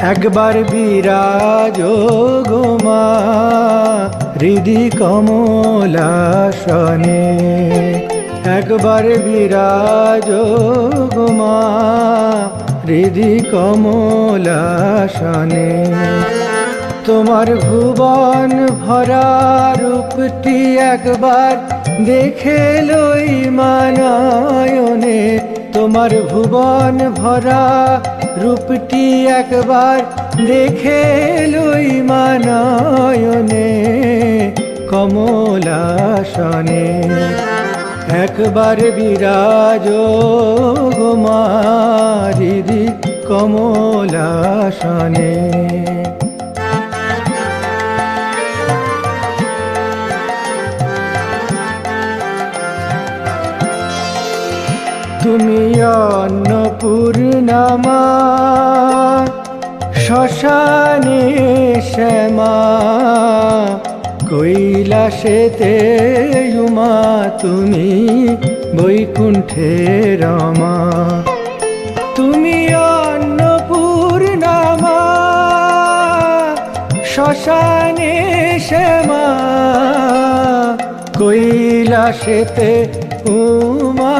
একবার বিরাজ গোমা হৃদি কমলাসনে। একবার বিরাজ গোমা হৃদি কমলাসনে। তোমার ভুবন ভরা রূপটি একবার দেখে লই মানায়নে তোমার ভুবন ভরা রূপটি একবার দেখে লই মানায়নে কমলাসনে। একবার বিরাজ গোমারিদি কমলাসনে। তুমি অন্নপূর্ণামা শ্মশানে শ্যামা কৈলাসেতে উমা তুমি বৈকুণ্ঠে রমা। তুমি অন্নপূর্ণামা শ্মশানে শ্যামা কৈলাসেতে উমা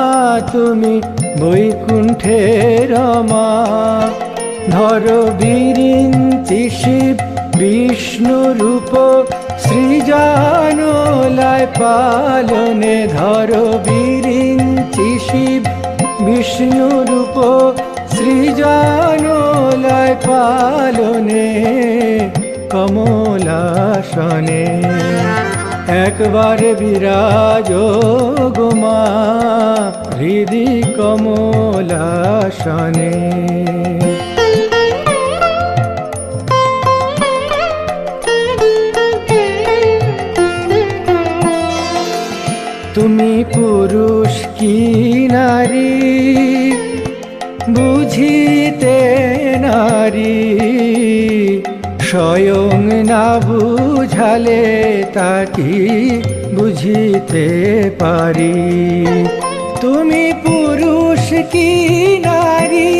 তুমি বৈকুণ্ঠে রমা। ধর বিরিঞ্চি শিব, বিষ্ণু রূপ, সৃজানলায় পালনে ধর বিরিঞ্চি শিব, বিষ্ণু রূপ, সৃজানলায় পালনে কমলাসনে। একবার বিরাজ গোমা হৃদি কমলাসনে। তুমি পুরুষ কি নারী? বুঝিতে নারী। স্বয়ং না বুঝালে তা কি বুঝিতে পারি? তুমি পুরুষ কি নারী?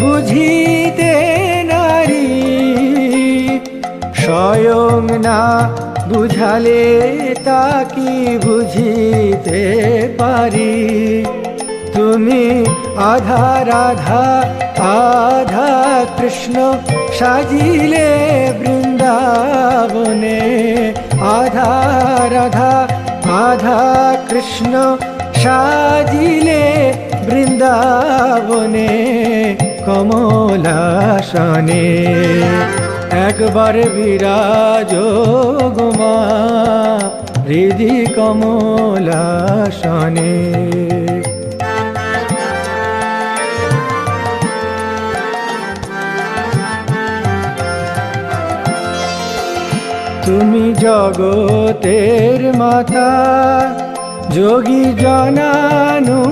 বুঝিতে নারী। স্বয়ং না বুঝালে তা কি বুঝিতে পারি? তুমি আধা রাধা আধা কৃষ্ণ সাজিলে বৃন্দাবনে আধা রাধা আধা কৃষ্ণ সাজিলে বৃন্দাবনে কমলাসনে একবার বিরাজ গোমা হৃদি কমলাসনে তুমি জগতের মাতা, যোগী জনানুগতা,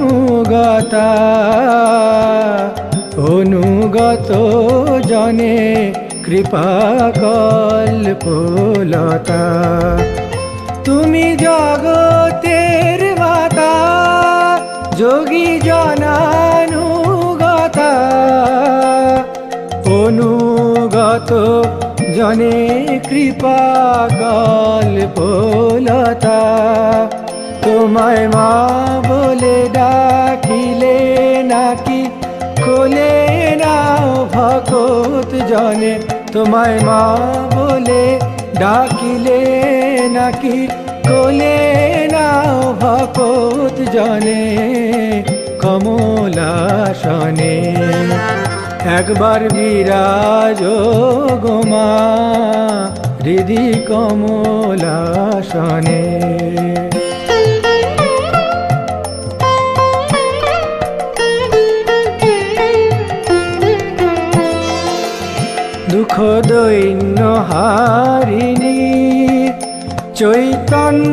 অনুগত জনে কৃপা কল্পলতা। তুমি জগতের মাতা, যোগী জনানুগতা, অনুগত জনে কৃপা গল্পলতা তোমায় মা বলে ডাকিলে নাকি? কোলে নাও ভকত জনে। তোমায় মা বলে ডাকিলে নাকি? কোলে নাও ভকত জনে কমলাসনে। একবার বিরাজ গোমা হৃদি কমলাসনে। দুঃখ দৈন্য হারিণী চৈতন্যকারিণী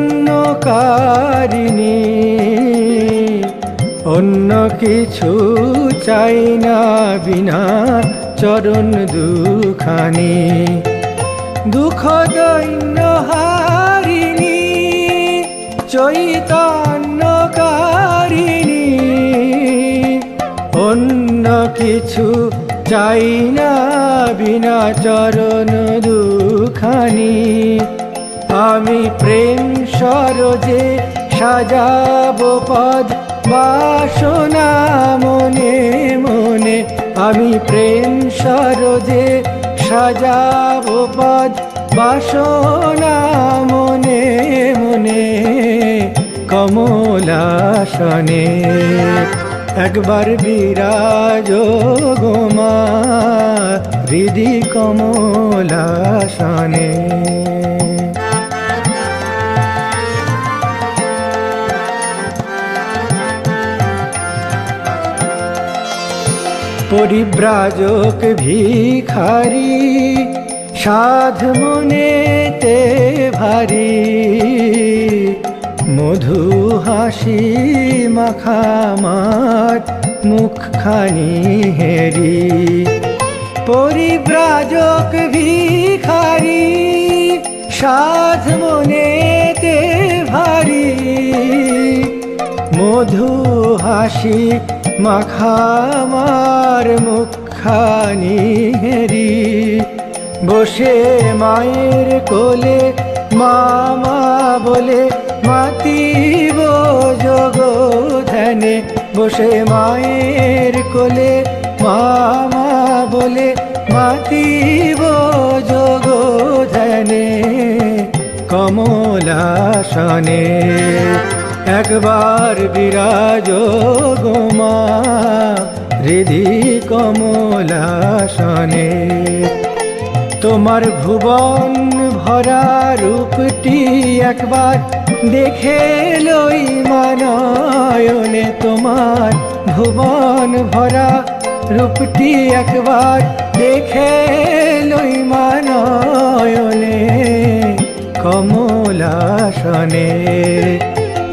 অন্য কিছু চাই না বিনা চরণ দুখানি। দুঃখ দৈন্য হারিণী চৈতন্যকারিণী অন্য কিছু চাই না বিনা চরণ দুখানি। আমি প্রেম সরজে সাজাবো পদ বাসনা মনে মনে আমি প্রেম সরজে সাজাবো পদ। বাসনা মনে মনে কমলাসনে একবার বিরাজ গোমা হৃদি কমলাসনে। পরিব্রাজক ভিখারি, সাধ মনেতে ভারী, মধু হাসি মাখামার মুখখানি হেরি। পরিব্রাজক ভিখারি, সাধ মনেতে ভারী, মধু হাসি মাখামার মুখানি হেরি। বসে মায়ের কোলে মামা বলে, মাতিব যোগ ধ্যানে বসে মায়ের কোলে মামা বলে, মাতিব ধ্যানে কমলাসনে। একবার বিরাজ গোমা, হৃদি কমলাসনে। তোমার ভুবন ভরা রূপটি একবার দেখে লই মানয়নে। তোমার ভুবন ভরা রূপটি একবার দেখে লই মানয়নে। কমলাসনে।